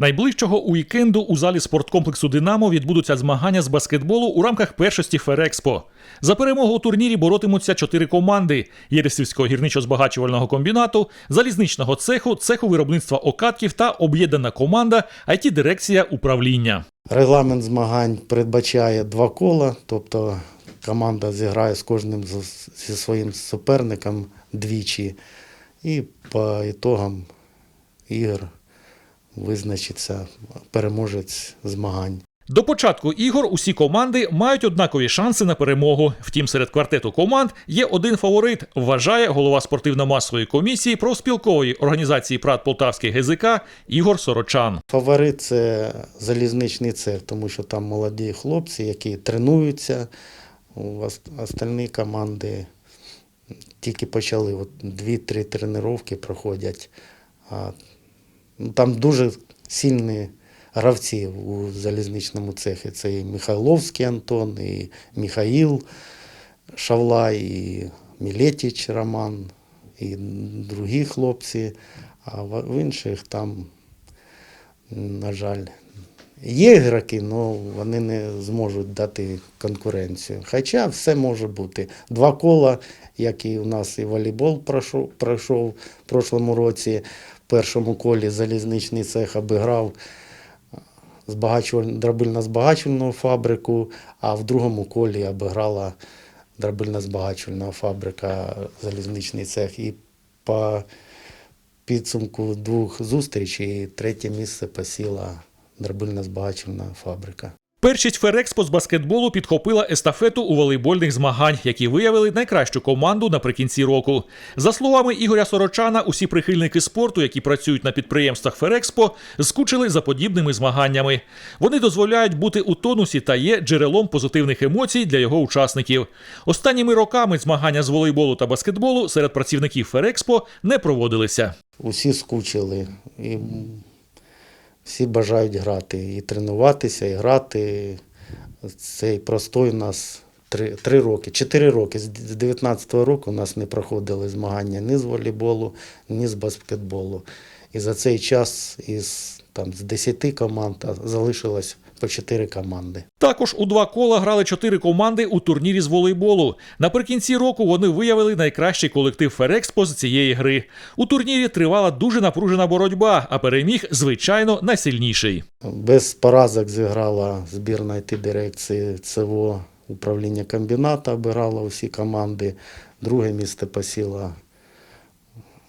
Найближчого уікенду у залі спорткомплексу Динамо відбудуться змагання з баскетболу у рамках першості Ферекспо. За перемогу у турнірі боротимуться чотири команди: Єресівського гірничо-збагачувального комбінату, залізничного цеху, цеху виробництва окатків та об'єднана команда it дирекція управління. Регламент змагань передбачає два кола, тобто команда зіграє з кожним зі своїм суперником двічі, і по ітогам ігор визначиться переможець змагань. До початку ігор усі команди мають однакові шанси на перемогу. Втім, серед квартету команд є один фаворит, вважає голова спортивно-масової комісії профспілкової організації ПРАТ Полтавський ГЗК Ігор Сорочан. Фаворит це залізничний цех, тому що там молоді хлопці, які тренуються. У ос- остальні команди тільки почали, от дві-три тренування проходять. А, там дуже сильні гравці у залізничному цехі. Це і Михайловський Антон, і Михаїл Шавла, і Мілетіч Роман, і другі хлопці. А в інших там на жаль, є ігроки, але вони не зможуть дати конкуренцію. Хоча все може бути. Два кола, як і у нас і волейбол пройшов, пройшов в прошлому році. В першому колі залізничний цех обіграв збагачуваль- дробильно-збагачувальну фабрику, а в другому колі обіграла дробильно-збагачувальна фабрика залізничний цех. І по підсумку двох зустрічей третє місце посіла дробильно збагачувальна фабрика. Першість Ферекспо з баскетболу підхопила естафету у волейбольних змагань, які виявили найкращу команду наприкінці року. За словами Ігоря Сорочана, усі прихильники спорту, які працюють на підприємствах Ферекспо, скучили за подібними змаганнями. Вони дозволяють бути у тонусі та є джерелом позитивних емоцій для його учасників. Останніми роками змагання з волейболу та баскетболу серед працівників Ферекспо не проводилися. Усі скучили, і всі бажають грати, і тренуватися, і грати. Цей простой у нас три, три роки, чотири роки. З 19-го року у нас не проходили змагання ні з волейболу, ні з баскетболу. І за цей час із там, з 10 команд залишилось по 4 команди. Також у два кола грали чотири команди у турнірі з волейболу. Наприкінці року вони виявили найкращий колектив Ферекспо з цієї гри. У турнірі тривала дуже напружена боротьба, а переміг, звичайно, найсильніший. Без поразок зіграла збірна it дирекції ЦВО управління комбіната, обирала усі команди. Друге місце посіла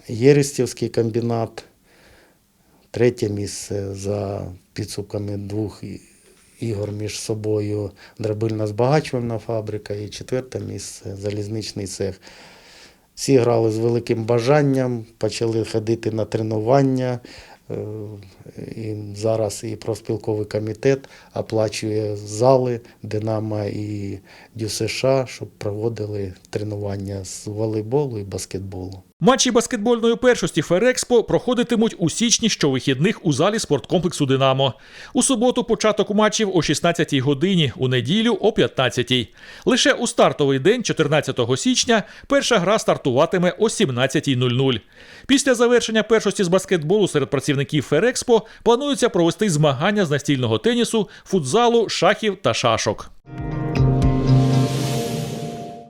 Єрестівський комбінат. Третє місце за підсумками двох ігор між собою дробильна збагачувальна фабрика і четверте місце залізничний цех. Всі грали з великим бажанням, почали ходити на тренування. Е, І зараз і профспілковий комітет оплачує зали Динамо і ДЮСШ, щоб проводили тренування з волейболу і баскетболу. Матчі баскетбольної першості Ферекспо проходитимуть у січні щовихідних у залі спорткомплексу Динамо. У суботу початок матчів о 16-й годині, у неділю о 15-й. Лише у стартовий день, 14 січня, перша гра стартуватиме о 17.00. Після завершення першості з баскетболу серед працівників Ферекспо планується провести змагання з настільного тенісу, футзалу, шахів та шашок.